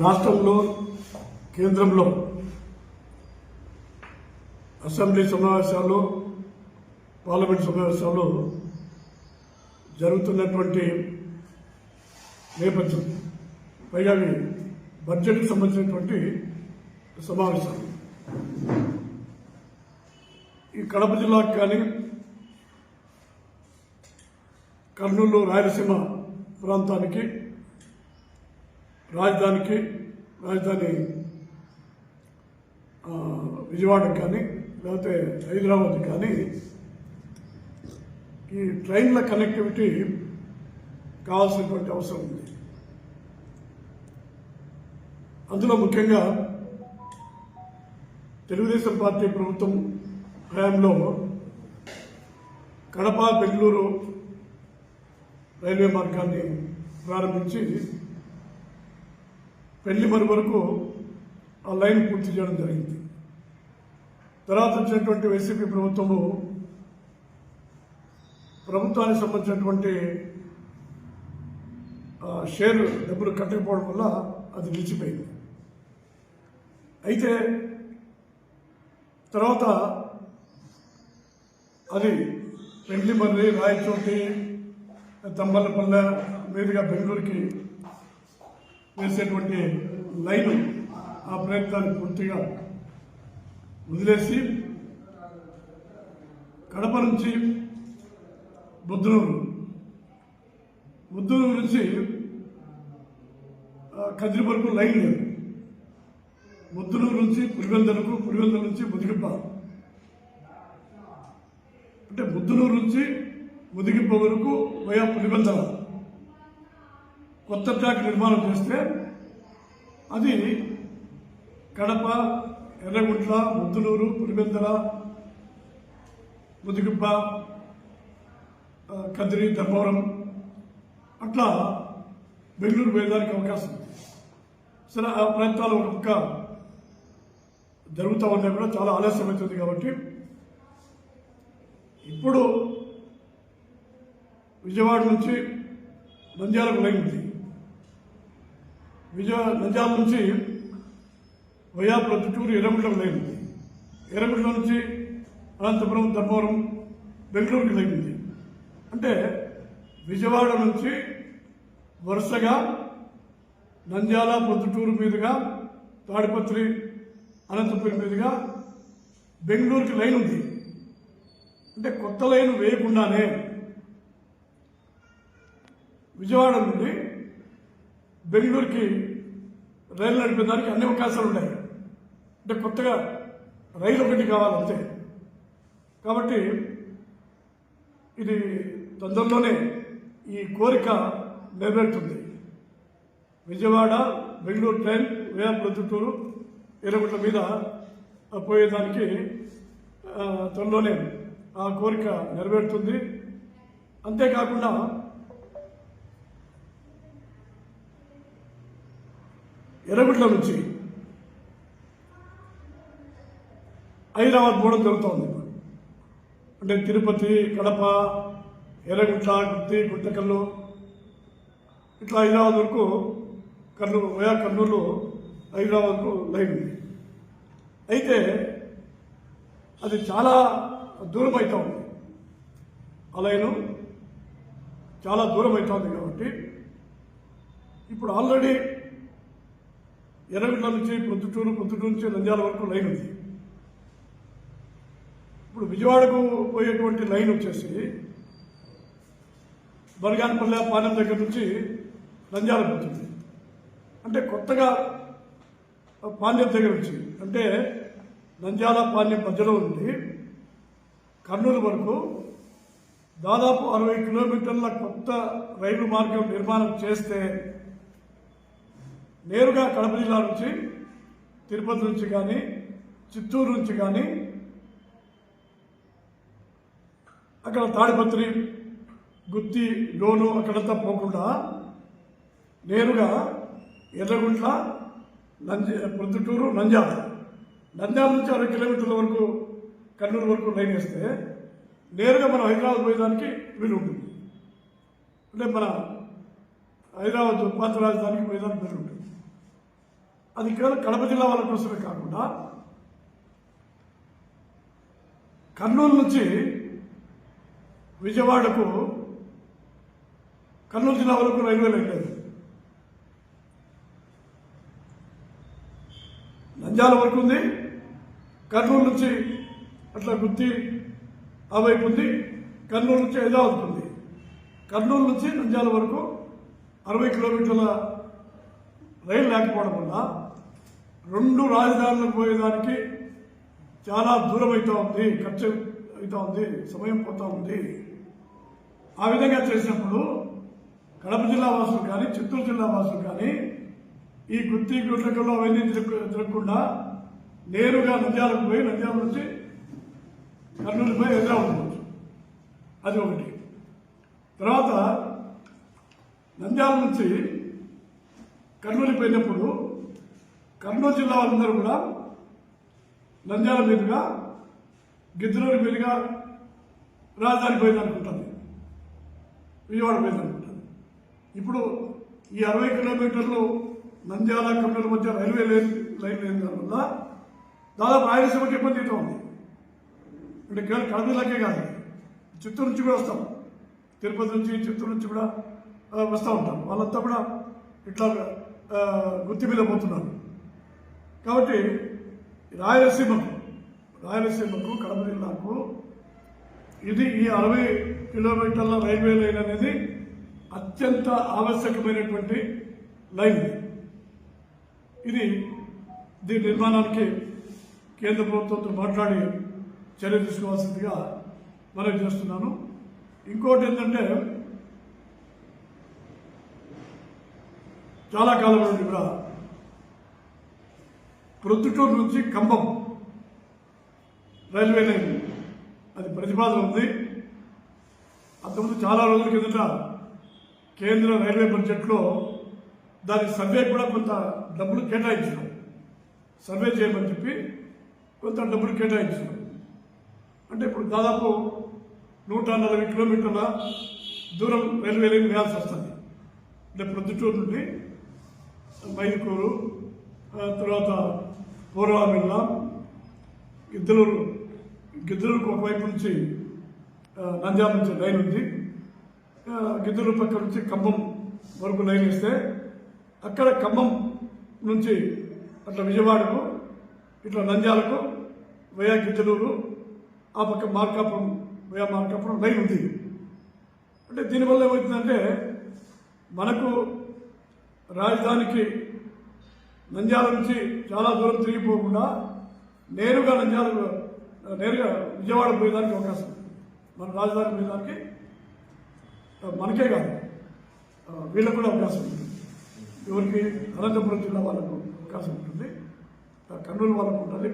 రాష్ట్రంలో కేంద్రంలో అసెంబ్లీ సమావేశాల్లో పార్లమెంట్ సమావేశాల్లో జరుగుతున్నటువంటి నేపథ్యం. పైగా బడ్జెట్కి సంబంధించినటువంటి సమావేశాలు. ఈ కడప జిల్లాకు కానీ కర్నూలు రాయలసీమ ప్రాంతానికి రాజధానికి రాజధాని విజయవాడకి కానీ లేకపోతే హైదరాబాద్ కానీ ఈ ట్రైన్ల కనెక్టివిటీ కావాల్సినటువంటి అవసరం ఉంది. అందులో ముఖ్యంగా తెలుగుదేశం పార్టీ ప్రభుత్వం హయాంలో కడప బెంగళూరు రైల్వే మార్గాన్ని ప్రారంభించి పెళ్ళి మరి వరకు ఆ లైన్ పూర్తి చేయడం జరిగింది. తర్వాత వచ్చినటువంటి వైసీపీ ప్రభుత్వము ప్రభుత్వానికి సంబంధించినటువంటి ఆ, షేర్ డబ్బులు కట్టకపోవడం వల్ల అది నిలిచిపోయింది. అయితే తర్వాత అది పెండ్లి రాయచోటి తంబలపల్లె మీదుగా బెంగళూరుకి వేసేటువంటి లైన్ ఆ ప్రయత్నాన్ని పూర్తిగా వదిలేసి కడప నుంచి బుద్ధనూరు. బుద్ధనూరు నుంచి కదిరి వరకు లైన్ లేదు. ముద్దునూరు నుంచి పులివెందలకు పులివెందల నుంచి ముదిగిప్ప అంటే ముద్దునూరు నుంచి ముదిగిప్ప వరకు వయా పులివెందల. కొత్త ట్రాక్ నిర్మాణం చేస్తే అది కడప ఎర్రగుంట్ల ముద్దునూరు పులివెందల ముదిగిప్ప కదిరి ధర్మవరం అట్లా బెంగళూరు పోయేదానికి అవకాశం ఉంది. సరే ఆ ప్రాంతాలు ఒక జరుగుతూ ఉన్నాయి కూడా చాలా ఆలస్యం అవుతుంది కాబట్టి ఇప్పుడు విజయవాడ నుంచి నంద్యాలకు లైన్ ఉంది. విజయ నంద్యాల నుంచి వయా ప్రొద్దుటూరు ఎర్రమిట్లకు లైన్ ఉంది. నుంచి అనంతపురం ధర్మవరం బెంగళూరుకి లైన్ ఉంది. అంటే విజయవాడ నుంచి వరుసగా నంద్యాల పొద్దుటూరు మీదుగా తాడిపత్రి అనంతపురం మీదుగా బెంగళూరుకి లైన్ ఉంది. అంటే కొత్త లైన్ వేయకుండానే విజయవాడ నుండి బెంగళూరుకి రైలు నడిపేదానికి అన్ని అవకాశాలు ఉన్నాయి. అంటే కొత్తగా రైలు ఒకటి కావాలంతే. కాబట్టి ఇది తొందరలోనే ఈ కోరిక నెరవేరుతుంది. విజయవాడ బెంగళూరు ట్రైన్ వేయ ప్రొద్దుటూరు ఎర్రగుట్ల మీద పోయేదానికి త్వరలోనే ఆ కోరిక నెరవేరుతుంది. అంతేకాకుండా ఎర్రగుట్ల నుంచి హైదరాబాద్ పోవడం జరుగుతోంది. అంటే తిరుపతి కడప ఎర్రగుట్ల గుత్తి గుట్టకల్లు ఇట్లా హైదరాబాద్ వరకు కర్నూలు వయా కర్నూలు హైదరాబాద్కు లైన్ ఉంది అయితే అది చాలా దూరం అవుతా ఉంది. ఆ లైను చాలా దూరం అవుతుంది కాబట్టి ఇప్పుడు ఆల్రెడీ ఎర్రగుంట్ల నుంచి ప్రొద్దుటూరు ప్రొద్దుటూరు నుంచి నంద్యాల వరకు లైన్ ఉంది. ఇప్పుడు విజయవాడకు పోయేటువంటి లైన్ వచ్చేసి బనగానపల్లె పాలెం దగ్గర నుంచి నంద్యాల పోతుంది. అంటే కొత్తగా పాండ్యం దగ్గర నుంచి. అంటే నంద్యాల పాండ్యం మధ్యలో ఉంది. కర్నూలు వరకు దాదాపు అరవై కిలోమీటర్ల కొత్త రైలు మార్గం నిర్మాణం చేస్తే నేరుగా కడప జిల్లా నుంచి తిరుపతి నుంచి కానీ చిత్తూరు నుంచి కానీ అక్కడ తాడిపత్రి గుత్తి లోను అక్కడంతా పోకుండా నేరుగా ఎర్రగుంట్ల నంజ ప్రొద్దుటూరు నంద్యాల. నంద్యాల నుంచి అరవై కిలోమీటర్ల వరకు కర్నూలు వరకు లైన్ వేస్తే నేరుగా మనం హైదరాబాద్ పోయేదానికి వీలు ఉంటుంది. అంటే మన హైదరాబాద్ ప్రాంత రాజధానికి పోయేదానికి వీలు ఉంటుంది. అది కేవలం కడప జిల్లా వాళ్ళ కోసమే కాకుండా కర్నూలు నుంచి విజయవాడకు కర్నూలు జిల్లా వరకు రైల్వే లైన్ లేదు. నంద్యాల వరకు ఉంది. కర్నూలు నుంచి అట్లా గుత్తి ఆ వైపు ఉంది. కర్నూలు నుంచి హైదరాబాద్ ఉంది. కర్నూలు నుంచి నంద్యాల వరకు అరవై కిలోమీటర్ల రైలు లేకపోవడం వల్ల రెండు రాజధానులకు పోయేదానికి చాలా దూరం అవుతూ ఉంది ఖర్చు అవుతూ ఉంది సమయం పోతూ ఉంది. ఆ విధంగా చేసినప్పుడు కడప జిల్లా వాసులు కానీ చిత్తూరు జిల్లా వాసులు కానీ ఈ గుత్తి గుట్లకల్లో అవన్నీ తిరగకుండా నేరుగా నంద్యాలకు పోయి నంద్యాల నుంచి కర్నూలు పోయి హైదరాబాద్ పోవచ్చు. అది ఒకటి. తర్వాత నంద్యాల నుంచి కర్నూలు పోయినప్పుడు కర్నూలు జిల్లా వాళ్ళందరూ కూడా నంద్యాల మీదుగా గిద్దలూరు మీదుగా రాజధాని పోయిందనుకుంటుంది. విజయవాడ పోయిందనుకుంటుంది. ఇప్పుడు ఈ అరవై కిలోమీటర్లు నంద్యాల కంపెనీల మధ్య రైల్వే లైన్ లైన్ లేని దానివల్ల దాదాపు రాయలసీమకి ఇబ్బంది అవుతా ఉంది. అంటే కేవలం కడపలకే కాదు. చిత్తూరు నుంచి కూడా వస్తాం. తిరుపతి నుంచి చిత్తూరు నుంచి కూడా వస్తూ ఉంటాం. వాళ్ళంతా కూడా ఇట్లా ఆ, గుత్తి మీద పోతున్నారు. కాబట్టి రాయలసీమకు రాయలసీమకు కడప జిల్లాకు ఇది ఈ అరవై కిలోమీటర్ల రైల్వే లైన్ అనేది అత్యంత ఆవశ్యకమైనటువంటి లైన్. ఇది దీని నిర్మాణానికి కేంద్ర ప్రభుత్వంతో మాట్లాడి చర్య తీసుకోవాల్సిందిగా మనవి చేస్తున్నాను. ఇంకోటి ఏంటంటే చాలా కాలం నుండి కూడా ప్రొద్దుటూరు నుంచి ఖమ్మం రైల్వే లైన్ అది ప్రతిపాదన ఉంది. అంతకుముందు చాలా రోజుల కిందట కేంద్ర రైల్వే బడ్జెట్లో దాని సర్వే కూడా కొంత డబ్బులు కేటాయించినాం సర్వే చేయమని చెప్పి కొంత డబ్బులు కేటాయించినాం అంటే ఇప్పుడు దాదాపు నూట నలభై కిలోమీటర్ల దూరం రైల్వే లైన్ వేయాల్సి వస్తుంది. అంటే ప్రొద్దుటూరు నుండి మైలుకూరు ఆ తర్వాత పూర్వామిల్ల గిద్దలూరు గిద్దలూరుకు ఒకవైపు నుంచి నంద్యాల నుంచి లైన్ ఉంది. గిద్దలూరు పక్క నుంచి ఖమ్మం వరకు లైన్ ఇస్తే అక్కడ ఖమ్మం నుంచి అట్లా విజయవాడకు ఇట్లా నంద్యాలకు వయా గిద్దలూరు ఆ పక్క మార్కాపురం వయా మార్కాపురం లైన్ ఉంది. అంటే దీనివల్ల ఏమవుతుందంటే మనకు రాజధానికి నంద్యాల నుంచి చాలా దూరం తిరిగిపోకుండా నేరుగా నంద్యాల నేరుగా విజయవాడ పోయేదానికి అవకాశం మన రాజధాని పోయేదానికి మనకే కాదు. వీళ్ళకు కూడా అవకాశం ఉంది. ఎవరికి? అనంతపురం జిల్లా వాళ్ళకు అవకాశం ఉంటుంది. కర్నూలు వాళ్ళకు ఉండాలి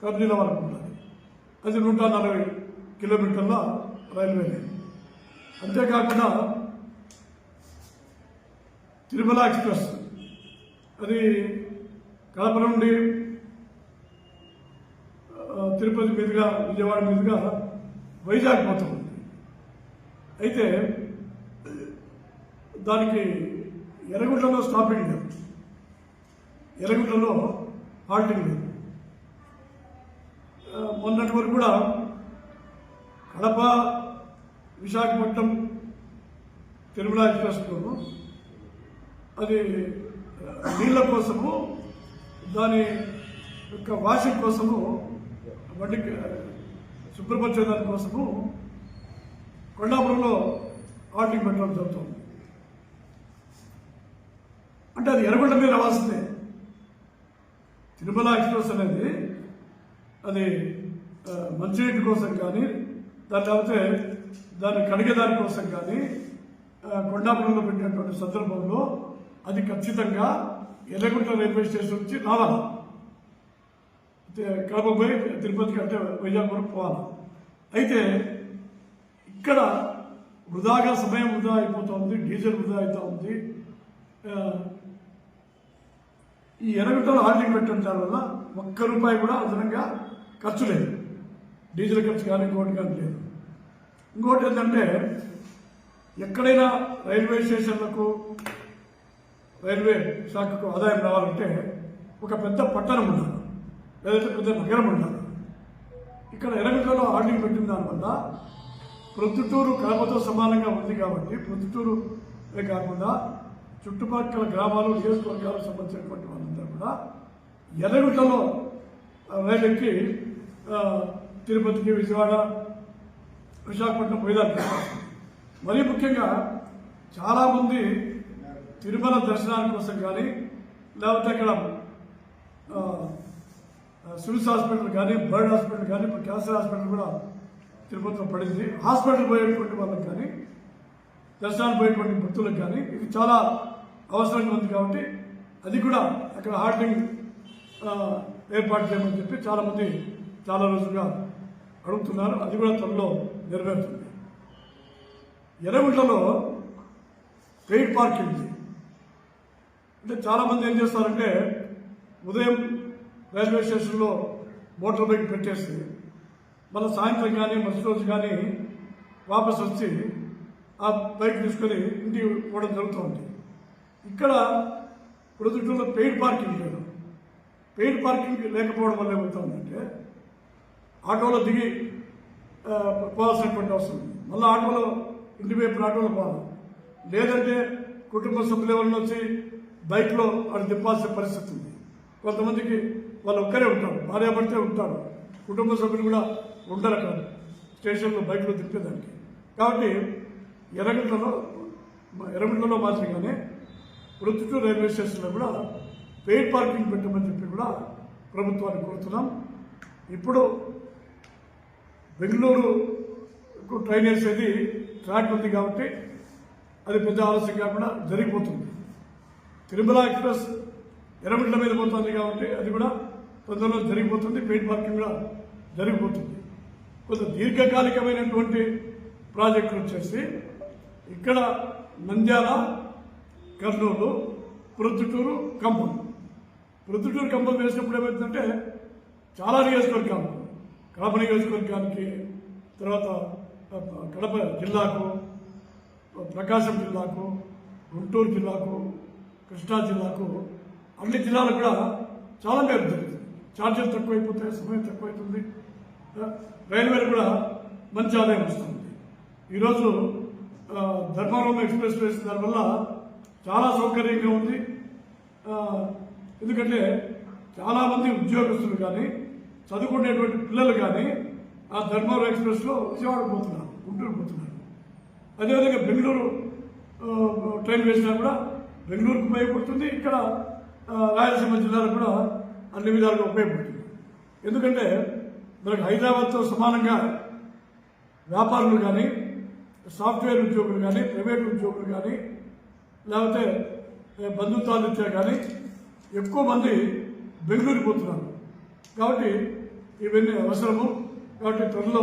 కర్నూలు జిల్లా వాళ్ళకు ఉండాలి. అది నూట నలభై కిలోమీటర్ల రైల్వే లైన్. అంతేకాకుండా తిరుమల ఎక్స్ప్రెస్. అది కడప నుండి తిరుపతి మీదుగా విజయవాడ మీదుగా వైజాగ్ పోతుంది అయితే దానికి ఎర్రగుంటలో స్టాపింగ్ లేదు. ఎర్రగుంటలో హాల్టింగ్ లేదు. మొన్నటి వరకు కూడా కడప విశాఖపట్నం తిరుమల ఎక్స్ప్రెస్లో అది నీళ్ళ కోసము దాని యొక్క వాషింగ్ కోసము బండికి శుభ్రపరిచే దాని కోసము కొండాపురంలో హాల్టింగ్ పెట్టడం జరుగుతుంది. అంటే అది ఎర్రగొండ మీద రావాల్సిందే. తిరుమల ఎక్స్ప్రెస్ అనేది అది మంచినీటి కోసం కానీ దాని లేకపోతే దాన్ని కడిగేదాని కోసం కానీ కొండాపురంలో పెట్టినటువంటి సందర్భంలో అది ఖచ్చితంగా ఎర్రగుంట రైల్వే స్టేషన్ నుంచి రావాలి. అయితే కడప పోయి తిరుపతికి అంటే వైజాగ్ వరకు పోవాలి. అయితే ఇక్కడ వృధాగా సమయం వృధా అయిపోతూ ఉంది డీజిల్ వృధా అవుతూ ఉంది ఆ, ఈ ఎనగటలో హాల్డింగ్ పెట్టడం వల్ల ఒక్క రూపాయి కూడా అదనంగా ఖర్చు లేదు. డీజిల్ ఖర్చు కానీ ఇంకోటి కానీ లేదు. ఇంకోటి ఏంటంటే ఎక్కడైనా రైల్వే స్టేషన్లకు రైల్వే శాఖకు ఆదాయం రావాలంటే ఒక పెద్ద పట్టణం ఉండాలి. లేదంటే పెద్ద నగరం ఉండాలి. ఇక్కడ ఎనగటలో ఆర్డింగ్ పెట్టిన దానివల్ల ప్రొద్దుటూరు కడపతో సమానంగా ఉంది కాబట్టి ప్రొద్దుటూరు కాకుండా చుట్టుపక్కల గ్రామాలు నియోజకవర్గాలకు సంబంధించినటువంటి వాళ్ళందరూ కూడా ఎర్రగుంటలో రైలు తిరుపతికి విజయవాడ విశాఖపట్నం పోయేదానికి మరీ ముఖ్యంగా చాలామంది తిరుమల దర్శనాల కోసం కానీ లేకపోతే అక్కడ సివిల్స్ హాస్పిటల్ కానీ బర్డ్ హాస్పిటల్ కానీ ఇప్పుడు క్యాన్సర్ హాస్పిటల్ కూడా తిరుపతిలో పడింది. హాస్పిటల్ పోయేటువంటి వాళ్ళకి కానీ దర్శనానికి పోయేటువంటి భక్తులకు కానీ ఇది చాలా అవసరంగా ఉంది కాబట్టి అది కూడా అక్కడ హార్డింగ్ ఏర్పాటు చేయమని చెప్పి చాలామంది చాలా రోజులుగా అడుగుతున్నారు. అది కూడా త్వరలో నెరవేరుతుంది. ఎర్రగుంటలో పెయిడ్ పార్కింగ్ ఉంది. అంటే చాలామంది ఏం చేస్తారంటే ఉదయం రైల్వే స్టేషన్లో మోటార్ బైక్ పెట్టేసి మళ్ళీ సాయంత్రం కానీ మరుసటి రోజు కానీ వాపస్ వచ్చి ఆ బైక్ తీసుకొని ఇంటికి పోవడం జరుగుతూ ఉంది ఇక్కడ ప్రొద్దుటూరులో పెయిడ్ పార్కింగ్ లేదు పెయిడ్ పార్కింగ్ లేకపోవడం వల్ల ఏమవుతుందంటే ఆటోలో దిగి పోవాల్సినటువంటి అవసరం ఉంది. మళ్ళీ ఆటోలో ఇంటి వైపు ఆటోలో పోవాలి. లేదంటే కుటుంబ సభ్యులు ఎవరైనా వచ్చి బైక్లో వాళ్ళు తిప్పాల్సిన పరిస్థితి ఉంది. కొంతమందికి వాళ్ళు ఒక్కరే ఉంటారు భార్య భర్తే ఉంటారు. కుటుంబ సభ్యులు కూడా ఉండరు అక్కడ స్టేషన్లో బైక్లో తిప్పేదానికి కాబట్టి ఎర్రగంటలో ఎర్రగంటలో మాత్రమే ప్రొద్దుటూరు రైల్వే స్టేషన్లో కూడా పెయిడ్ పార్కింగ్ పెట్టమని చెప్పి కూడా ప్రభుత్వాన్ని కోరుతున్నాం. ఇప్పుడు బెంగళూరుకు ట్రైన్ వేసేది ట్రాక్ ఉంది కాబట్టి అది పెద్ద ఆలస్యం కాకుండా జరిగిపోతుంది. తిరుమల ఎక్స్ప్రెస్ ఎర్రమిట్ల మీద పోతుంది కాబట్టి అది కూడా తొందరలో జరిగిపోతుంది పెయిడ్ పార్కింగ్ కూడా జరిగిపోతుంది. కొంత దీర్ఘకాలికమైనటువంటి ప్రాజెక్టులు వచ్చేసి ఇక్కడ నంద్యాల కర్నూలు ప్రొద్దుటూరు ఖమ్మం. ప్రొద్దుటూరు ఖమ్మం వేసినప్పుడు ఏమవుతుందంటే చాలా నియోజకవర్గాలు. కడప నియోజకవర్గానికి తర్వాత కడప జిల్లాకు ప్రకాశం జిల్లాకు గుంటూరు జిల్లాకు కృష్ణా జిల్లాకు అన్ని జిల్లాలకు కూడా చాలా మేలు జరుగుతుంది ఛార్జీలు తక్కువైపోతాయి సమయం తక్కువైతుంది. రైల్వేలు కూడా మంచి ఆదాయం వస్తుంది. ఈరోజు ధర్మవరం ఎక్స్ప్రెస్ వేసిన దానివల్ల చాలా సౌకర్యంగా ఉంది. ఎందుకంటే చాలామంది ఉద్యోగస్తులు కానీ చదువుకునేటువంటి పిల్లలు కానీ ఆ ధర్మవరం ఎక్స్ప్రెస్లో విజయవాడ పోతున్నారు గుంటూరు పోతున్నారు. అదేవిధంగా బెంగళూరు ట్రైన్ వేసినా కూడా బెంగళూరుకు ఉపయోగపడుతుంది. ఇక్కడ రాయలసీమ జిల్లాలో కూడా అన్ని విధాలుగా ఉపయోగపడుతుంది. ఎందుకంటే మనకు హైదరాబాద్తో సమానంగా వ్యాపారులు కానీ సాఫ్ట్వేర్ ఉద్యోగులు కానీ ప్రైవేట్ ఉద్యోగులు కానీ లేకపోతే ఏ, కానీ ఎక్కువ మంది బెంగళూరు పోతున్నారు. కాబట్టి ఇవన్నీ అవసరము. కాబట్టి త్వరలో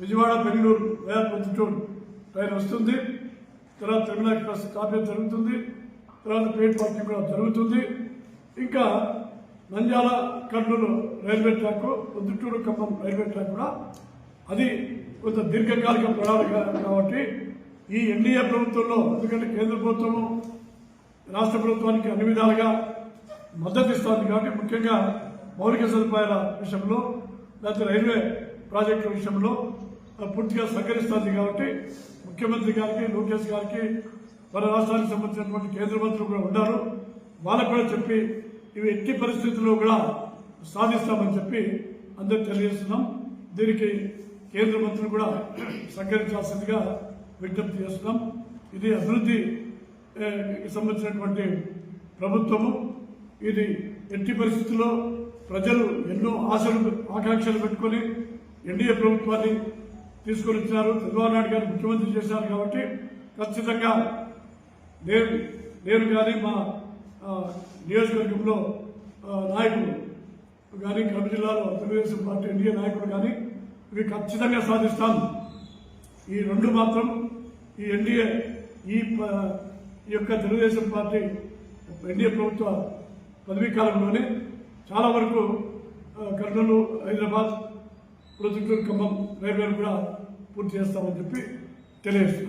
విజయవాడ బెంగళూరు వయా పొద్దుటూరు ట్రైన్ వస్తుంది. తర్వాత తిరుమల ఎక్స్ప్రెస్ కాపీ జరుగుతుంది. తర్వాత పేట్ పార్టీ కూడా జరుగుతుంది. ఇంకా Nandyal Kurnool railway track Proddatur Khammam railway track కూడా అది కొంత దీర్ఘకాలిక ప్రణాళిక కాబట్టి ఈ ఎన్డీఏ ప్రభుత్వంలో ఎందుకంటే కేంద్ర ప్రభుత్వము రాష్ట్ర ప్రభుత్వానికి అన్ని విధాలుగా మద్దతు ఇస్తోంది కాబట్టి ముఖ్యంగా మౌలిక సదుపాయాల విషయంలో లేకపోతే రైల్వే ప్రాజెక్టుల విషయంలో పూర్తిగా సహకరిస్తోంది కాబట్టి ముఖ్యమంత్రి గారికి లోకేష్ గారికి మన రాష్ట్రానికి సంబంధించినటువంటి కేంద్ర మంత్రులు కూడా ఉన్నారు. వాళ్ళకు కూడా చెప్పి ఇవి ఎట్టి పరిస్థితుల్లో కూడా సాధిస్తామని చెప్పి అందరికి తెలియజేస్తున్నాం. దీనికి కేంద్ర మంత్రులు కూడా సహకరించాల్సిందిగా విజ్ఞప్తి చేస్తున్నాం. ఇది అభివృద్ధి సంబంధించినటువంటి ప్రభుత్వము. ఇది ఎట్టి పరిస్థితుల్లో ప్రజలు ఎన్నో ఆశలు ఆకాంక్షలు పెట్టుకొని ఎన్డీఏ ప్రభుత్వాన్ని తీసుకొని వచ్చినారు. చంద్రబాబు నాయుడు గారు ముఖ్యమంత్రి చేశారు కాబట్టి ఖచ్చితంగా నేను నేను కానీ మా నియోజకవర్గంలో నాయకులు కానీ కడప జిల్లాలో తెలుగుదేశం పార్టీ ఎన్డీఏ నాయకులు కానీ ఇవి ఖచ్చితంగా సాధిస్తాను. ఈ రెండు మాత్రం ఈ ఎన్డీఏ ఈ ప- ఈ యొక్క తెలుగుదేశం పార్టీ ఎన్డీఏ ప్రభుత్వ పదవీ కాలంలోనే చాలా వరకు కర్నూలు హైదరాబాద్ ప్రొజెక్టు ఖమ్మం రైల్వేలు కూడా పూర్తి చేస్తామని చెప్పి తెలియజేస్తున్నాను.